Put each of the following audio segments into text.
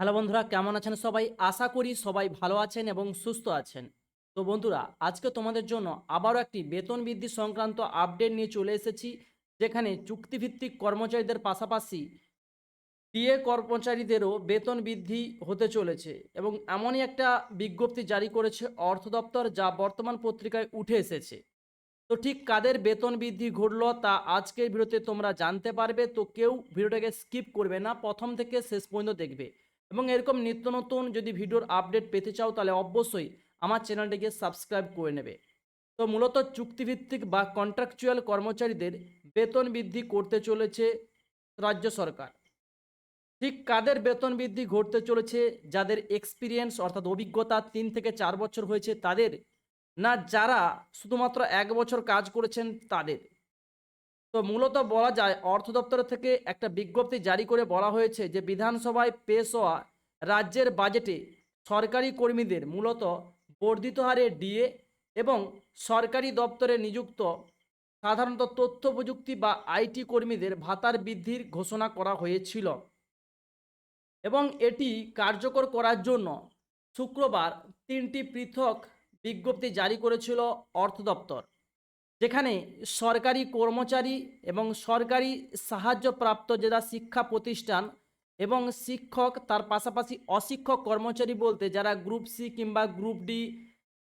Hello বন্ধুরা, কেমন আছেন সবাই? আশা করি সবাই ভালো আছেন এবং সুস্থ আছেন। তো বন্ধুরা, আজকে তোমাদের জন্য আবারও একটি বেতন বৃদ্ধি সংক্রান্ত আপডেট নিয়ে চলে এসেছি, যেখানে চুক্তিভিত্তিক কর্মচারীদের পাশাপাশি ডিএ কর্মচারীদেরও বেতন বৃদ্ধি হতে চলেছে এবং এমনই একটা বিজ্ঞপ্তি জারি করেছে অর্থ দপ্তর, যা বর্তমান পত্রিকায় উঠে এসেছে। তো ঠিক কাদের বেতন বৃদ্ধি ঘটলো তা আজকের ভিডিওতে তোমরা জানতে পারবে, তো কেউ ভিডিওটাকে স্কিপ করবে না, প্রথম থেকে শেষ পর্যন্ত দেখবে। এবং এরকম নিত্য নতুন যদি ভিডিওর আপডেট পেতে চাও, তাহলে অবশ্যই আমার চ্যানেলটিকে সাবস্ক্রাইব করে নেবে। তো মূলত চুক্তিভিত্তিক বা কন্ট্রাকচুয়াল কর্মচারীদের বেতন বৃদ্ধি করতে চলেছে রাজ্য সরকার। ঠিক কাদের বেতন বৃদ্ধি ঘটতে চলেছে, যাদের এক্সপিরিয়েন্স অর্থাৎ অভিজ্ঞতা তিন থেকে চার বছর হয়েছে তাদের, না যারা শুধুমাত্র এক বছর কাজ করেছেন তাদের? তো মূলত বলা যায়, অর্থ দপ্তর থেকে একটা বিজ্ঞপ্তি জারি করে বলা হয়েছে যে, বিধানসভায় পেশ হওয়া রাজ্যের বাজেটে সরকারি কর্মীদের মূলত বর্ধিত হারে ডিএ এবং সরকারি দপ্তরে নিযুক্ত সাধারণত তথ্য প্রযুক্তি বা আইটি কর্মীদের ভাতার বৃদ্ধির ঘোষণা করা হয়েছিল। এবং এটি কার্যকর করার জন্য শুক্রবার তিনটি পৃথক বিজ্ঞপ্তি জারি করেছিল অর্থ দপ্তর। যেখানে সরকারি কর্মচারী এবং সরকারি সাহায্যপ্রাপ্ত যারা শিক্ষা প্রতিষ্ঠান এবং শিক্ষক, তার পাশাপাশি অশিক্ষক কর্মচারী বলতে যারা গ্রুপ সি কিংবা গ্রুপ ডি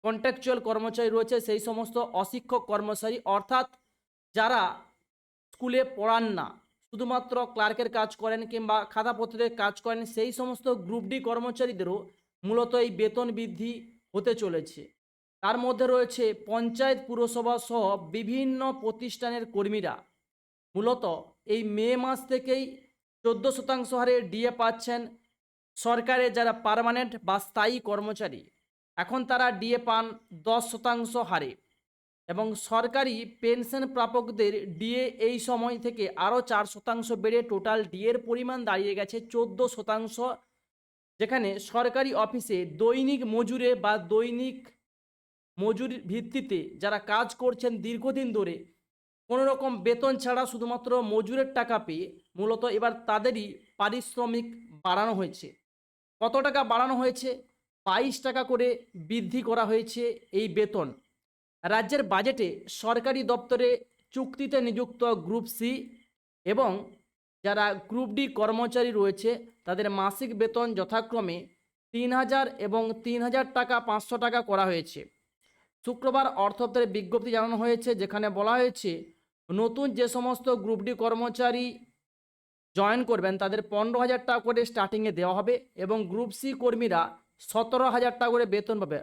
কন্ট্রাকচুয়াল কর্মচারী রয়েছে, সেই সমস্ত অশিক্ষক কর্মচারী, অর্থাৎ যারা স্কুলে পড়ান না, শুধুমাত্র ক্লার্কের কাজ করেন কিংবা খাতাপত্রের কাজ করেন, সেই সমস্ত গ্রুপ ডি কর্মচারীদেরও মূলত এই বেতন বৃদ্ধি হতে চলেছে। তার মধ্যে রয়েছে পঞ্চায়েত পুরসভা সহ বিভিন্ন প্রতিষ্ঠানের কর্মীরা। মূলত এই মে মাস থেকেই চোদ্দ শতাংশ হারে ডিএ পাচ্ছেন সরকারের যারা পার্মানেন্ট বা স্থায়ী কর্মচারী। এখন তারা ডিএ পান দশ শতাংশ হারে এবং সরকারি পেনশন প্রাপকদের ডিএ এই সময় থেকে আরও চার শতাংশ বেড়ে টোটাল ডিএর পরিমাণ দাঁড়িয়ে গেছে চোদ্দ শতাংশ। যেখানে সরকারি অফিসে দৈনিক মজুরে বা দৈনিক মজুর ভিত্তিতে যারা কাজ করছেন দীর্ঘদিন ধরে কোনো রকম বেতন ছাড়া শুধুমাত্র মজুরের টাকা পেয়ে মূলত এবার তাদেরই পারিশ্রমিক বাড়ানো হয়েছে। কত টাকা বাড়ানো হয়েছে? বাইশ টাকা করে বৃদ্ধি করা হয়েছে এই বেতন। রাজ্যের বাজেটে সরকারি দপ্তরে চুক্তিতে নিযুক্ত গ্রুপ সি এবং যারা গ্রুপ ডি কর্মচারী রয়েছে, তাদের মাসিক বেতন যথাক্রমে তিন হাজার এবং তিন হাজার টাকা পাঁচশো টাকা করা হয়েছে। শুক্রবার অর্থ দপ্তরে বিজ্ঞপ্তি জানানো হয়েছে, যেখানে বলা হয়েছে, নতুন যে সমস্ত গ্রুপ ডি কর্মচারী জয়েন করবেন, তাদের পনেরো হাজার টাকা করে স্টার্টিংয়ে দেওয়া হবে এবং গ্রুপ সি কর্মীরা সতেরো হাজার টাকা করে বেতন পাবে।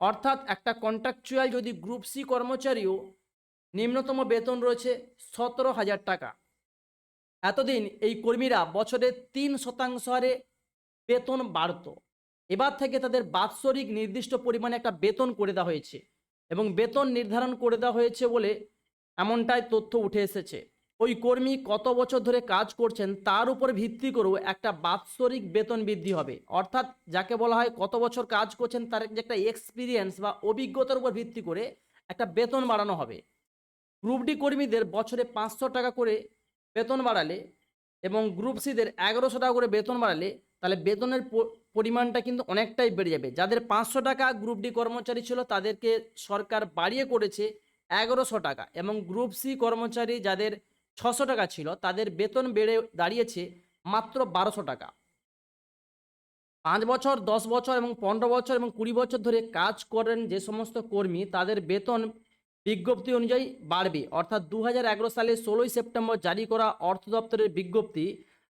অর্থাৎ একটা কন্ট্রাকচুয়াল যদি গ্রুপ সি কর্মচারীও নিম্নতম বেতন রয়েছে সতেরো হাজার টাকা। এতদিন এই কর্মীরা বছরে তিন শতাংশ হারে বেতন বাড়তো। এবার থেকে তাদের বাৎসরিক নির্দিষ্ট পরিমাণে একটা বেতন করে দেওয়া হয়েছে এবং বেতন নির্ধারণ করে দেওয়া হয়েছে বলে এমনটাই তথ্য উঠে এসেছে। ওই কর্মী কত বছর ধরে কাজ করছেন তার উপর ভিত্তি করেও একটা বাৎসরিক বেতন বৃদ্ধি হবে। অর্থাৎ যাকে বলা হয় কত বছর কাজ করছেন তার যে একটা এক্সপিরিয়েন্স বা অভিজ্ঞতার উপর ভিত্তি করে একটা বেতন বাড়ানো হবে। গ্রুপ ডি কর্মীদের বছরে পাঁচশো টাকা করে বেতন বাড়ালে এবং গ্রুপ সিদের এগারোশো টাকা করে বেতন বাড়ালে তাহলে বেতনের পরিমাণটা কিন্তু অনেকটাই বেড়ে যাবে। যাদের পাঁচশো টাকা গ্রুপ ডি কর্মচারী ছিল, তাদেরকে সরকার বাড়িয়ে করেছে এগারোশো টাকা এবং গ্রুপ সি কর্মচারী যাদের ছশো টাকা ছিল, তাদের বেতন বেড়ে দাঁড়িয়েছে মাত্র বারোশো টাকা। পাঁচ বছর, দশ বছর এবং পনেরো বছর এবং কুড়ি বছর ধরে কাজ করেন যে সমস্ত কর্মী, তাদের বেতন বিজ্ঞপ্তি অনুযায়ী বাড়বে। অর্থাৎ দু সালে ষোলোই সেপ্টেম্বর জারি করা অর্থ দপ্তরের বিজ্ঞপ্তি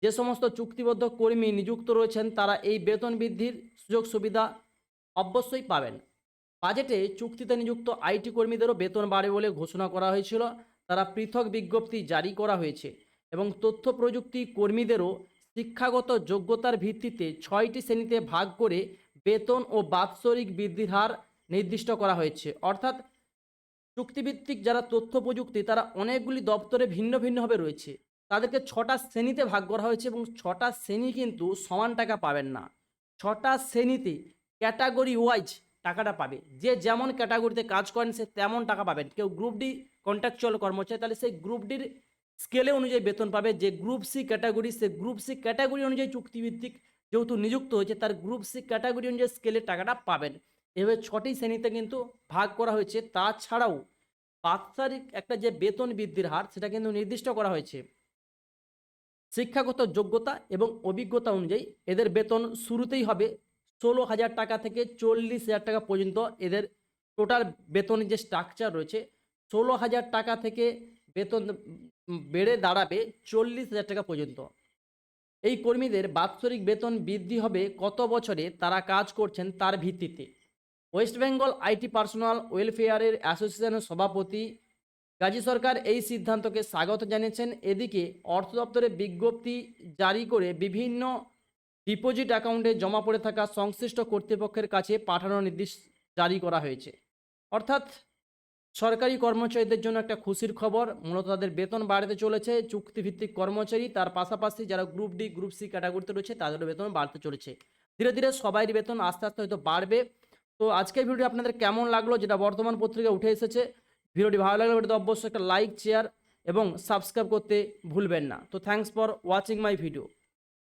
যে সমস্ত চুক্তিবদ্ধ কর্মী নিযুক্ত রয়েছেন, তারা এই বেতন বৃদ্ধির সুযোগ সুবিধা অবশ্যই পাবেন। বাজেটে চুক্তিতে নিযুক্ত আইটি কর্মীদেরও বেতন বাড়ে বলে ঘোষণা করা হয়েছিল। তারা পৃথক বিজ্ঞপ্তি জারি করা হয়েছে এবং তথ্য প্রযুক্তি কর্মীদেরও শিক্ষাগত যোগ্যতার ভিত্তিতে ছয়টি শ্রেণীতে ভাগ করে বেতন ও বাৎসরিক বৃদ্ধির হার নির্দিষ্ট করা হয়েছে। অর্থাৎ চুক্তিভিত্তিক যারা তথ্য প্রযুক্তি, তারা অনেকগুলি দপ্তরে ভিন্ন ভিন্নভাবে রয়েছে। তাদেরকে ছটা শ্রেণীতে ভাগ করা হয়েছে এবং ছটা শ্রেণি কিন্তু সমান টাকা পাবেন না। ছটা শ্রেণীতে ক্যাটাগরি ওয়াইজ টাকাটা পাবে। যে যেমন ক্যাটাগরিতে কাজ করেন, সে তেমন টাকা পাবেন। কেউ গ্রুপ ডি কন্ট্রাকচুয়াল কর্মচারী, তাহলে সেই গ্রুপ ডির স্কেলে অনুযায়ী বেতন পাবে। যে গ্রুপ সি ক্যাটাগরি, সে গ্রুপ সি ক্যাটাগরি অনুযায়ী চুক্তিভিত্তিক যেহেতু নিযুক্ত হয়েছে, তার গ্রুপ সি ক্যাটাগরি অনুযায়ী স্কেলে টাকাটা পাবেন। এভাবে ছটি শ্রেণীতে কিন্তু ভাগ করা হয়েছে। তাছাড়াও বাৎসরিক একটা যে বেতন বৃদ্ধির হার, সেটা কিন্তু নির্দিষ্ট করা হয়েছে। শিক্ষাগত যোগ্যতা এবং অভিজ্ঞতা অনুযায়ী এদের বেতন শুরুতেই হবে ষোলো হাজার টাকা থেকে চল্লিশ হাজার টাকা পর্যন্ত এদের টোটাল বেতনের যে স্ট্রাকচার রয়েছে, ষোলো হাজার টাকা থেকে বেতন বেড়ে দাঁড়াবে চল্লিশ হাজার টাকা পর্যন্ত। এই কর্মীদের বাৎসরিক বেতন বৃদ্ধি হবে কত বছরে তারা কাজ করছেন তার ভিত্তিতে। ওয়েস্ট বেঙ্গল আইটি পার্সোনাল ওয়েলফেয়ারের অ্যাসোসিয়েশনের সভাপতি গাজী সরকার এই সিদ্ধান্তকে স্বাগত জানিয়েছেন। এদিকে অর্থ দপ্তরের বিজ্ঞপ্তি জারি করে বিভিন্ন ডিপোজিট অ্যাকাউন্টে জমা পড়ে থাকা সংশ্লিষ্ট কর্তৃপক্ষের কাছে পাঠানোর নির্দেশ জারি করা হয়েছে। অর্থাৎ সরকারি কর্মচারীদের জন্য একটা খুশির খবর, মূলত তাদের বেতন বাড়তে চলেছে, চুক্তিভিত্তিক কর্মচারী, তার পাশাপাশি যারা গ্রুপ ডি, গ্রুপ সি ক্যাটাগরিতে রয়েছে, তাদেরও বেতন বাড়তে চলেছে। ধীরে ধীরে সবাই বেতন আস্তে আস্তে হয়তো বাড়বে। তো আজকের ভিডিও আপনাদের কেমন লাগল, যেটা বর্তমান পত্রিকা উঠে এসেছে ভিডিওটি ভালো লাগলে ভিডিওতে অবশ্যই একটা লাইক শেয়ার এবং সাবস্ক্রাইব করতে ভুলবেন না। তো thanks for watching my video